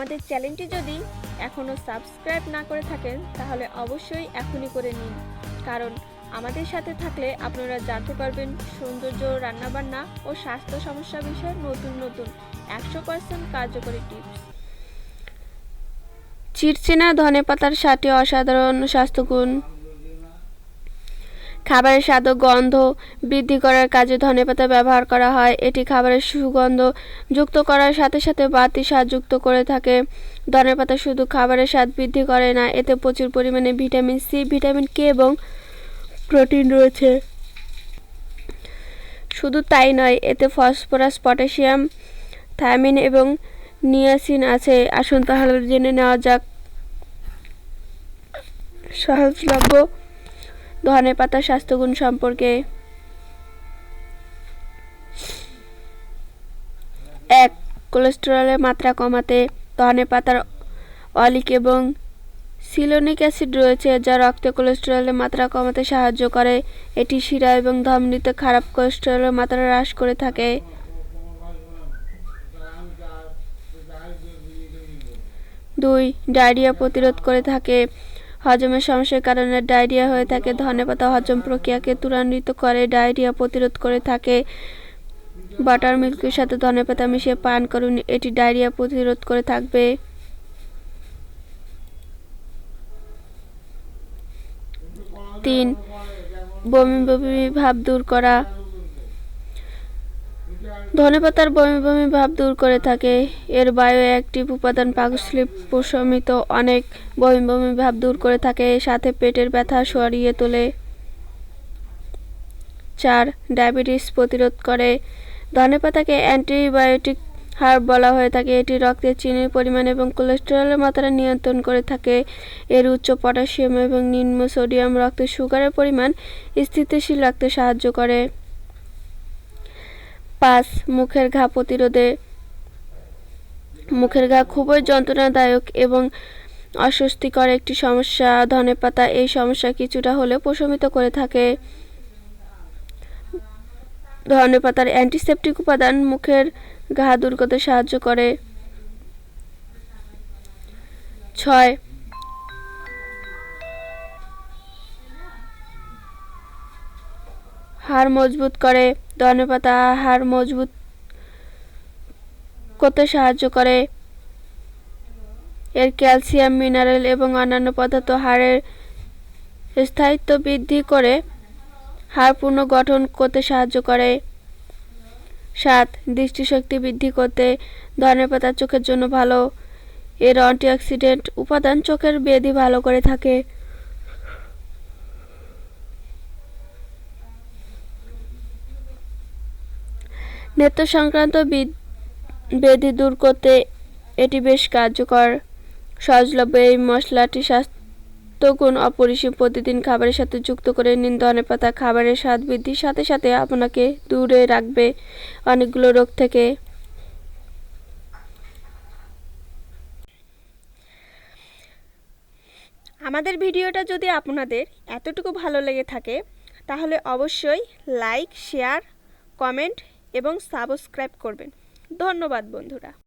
আমাদের চ্যানেলটি যদি এখনও সাবস্ক্রাইব না করে থাকেন, তাহলে অবশ্যই এখনই করে নিন। কারণ আমাদের সাথে থাকলে আপনারা জানতে পারবেন সৌন্দর্য, রান্নাবান্না ও স্বাস্থ্য সমস্যা বিষয়ে নতুন নতুন একশো পার্সেন্ট কার্যকরী টিপস। চিরচেনা ধনে পাতার সাথে অসাধারণ স্বাস্থ্যগুণ। খাবারের স্বাদ ও গন্ধ বৃদ্ধি করার কাজে ধনেপাতা ব্যবহার করা হয়। এটি খাবারের সুগন্ধ যুক্ত করার সাথে সাথে বাড়তি স্বাদ যুক্ত করে থাকে। ধনেপাতা শুধু খাবারের স্বাদ বৃদ্ধি করে না, এতে প্রচুর পরিমাণে ভিটামিন সি, ভিটামিন কে এবং প্রোটিন রয়েছে। শুধু তাই নয়, এতে ফসফরাস, পটাশিয়াম, থায়ামিন এবং নিয়াসিন আছে। আসুন তাহলে জেনে নেওয়া যাক। সহজলভ্য ধনে পাতা স্বাস্থ্যগুণ সম্পর্কে। এক, কোলেস্টেরলের মাত্রা কমাতে ধনে পাতার অলিক এবং সিলোনিক অ্যাসিড রয়েছে, যা রক্তে কোলেস্টেরলের মাত্রা কমাতে সাহায্য করে। এটি শিরা এবং ধমনীতে খারাপ কোলেস্টেরলের মাত্রা হ্রাস করে থাকে। দুই, ডায়রিয়া প্রতিরোধ করে থাকে। হজমের সমস্যার কারণে ডায়রিয়া হয়ে থাকে, ধনেপাতা হজম প্রক্রিয়াকে ত্বরান্বিত করে, ডায়রিয়া প্রতিরোধ করে থাকে। বাটার মিল্কের সাথে ধনেপাতা মিশিয়ে পান করুন, এটি ডায়রিয়া প্রতিরোধ করে থাকবে। তিন বমি বমি ভাব দূর করা। ধনেপাতার বমি বমি ভাব দূর করে থাকে। এর বায়ো অ্যাক্টিভ উপাদান পাকস্থলী প্রশমিত অনেক বমি বমি ভাব দূর করে থাকে, সাথে পেটের ব্যথা সরিয়ে তোলে। চার, ডায়াবেটিস প্রতিরোধ করে। ধনেপাতাকে অ্যান্টিবায়োটিক হার্ব বলা হয়ে থাকে। এটি রক্তে চিনির পরিমাণ এবং কোলেস্টেরলের মাত্রা নিয়ন্ত্রণ করে থাকে। এর উচ্চ পটাশিয়াম এবং নিম্ন সোডিয়াম রক্তে সুগারের পরিমাণ স্থিতিশীল রাখতে সাহায্য করে। পাঁচ মুখের ঘা প্রতিরোধে। মুখের ঘা খুবই যন্ত্রণাদায়ক এবং অস্বস্তিকর একটি সমস্যা। ধনেপাতা এই সমস্যা কিছুটা হলেও প্রশমিত করে থাকে। ধনেপাতার অ্যান্টিসেপটিক উপাদান মুখের ঘা দূর করতে সাহায্য করে। ছয় হাড় মজবুত করে, ধনেপাতা হাড় মজবুত করতে সাহায্য করে। এর ক্যালসিয়াম, মিনারেল এবং অন্যান্য পদার্থ হাড়ের স্থায়িত্ব বৃদ্ধি করে হাড় পুনর্গঠন করতে সাহায্য করে। সাত, দৃষ্টিশক্তি বৃদ্ধি করতে ধনেপাতা চোখের জন্য ভালো। এর অ্যান্টিঅক্সিডেন্ট উপাদান চোখের বেধি ভালো করে থাকে। নেত্র সংক্রান্ত বেধি দূর করতে এটি বেশ কার্যকর। সহজলভ্য এই মশলাটি স্বাস্থ্যগুণ অপরিসীম প্রতিদিন খাবারের সাথে যুক্ত করে নিন ধনে পাতা খাবারের স্বাদ বৃদ্ধির সাথে সাথে আপনাকে দূরে রাখবে অনেকগুলো রোগ থেকে। আমাদের ভিডিওটা যদি আপনাদের এতটুকু ভালো লেগে থাকে, তাহলে অবশ্যই লাইক, শেয়ার, কমেন্ট এবং সাবস্ক্রাইব করবেন। ধন্যবাদ বন্ধুরা।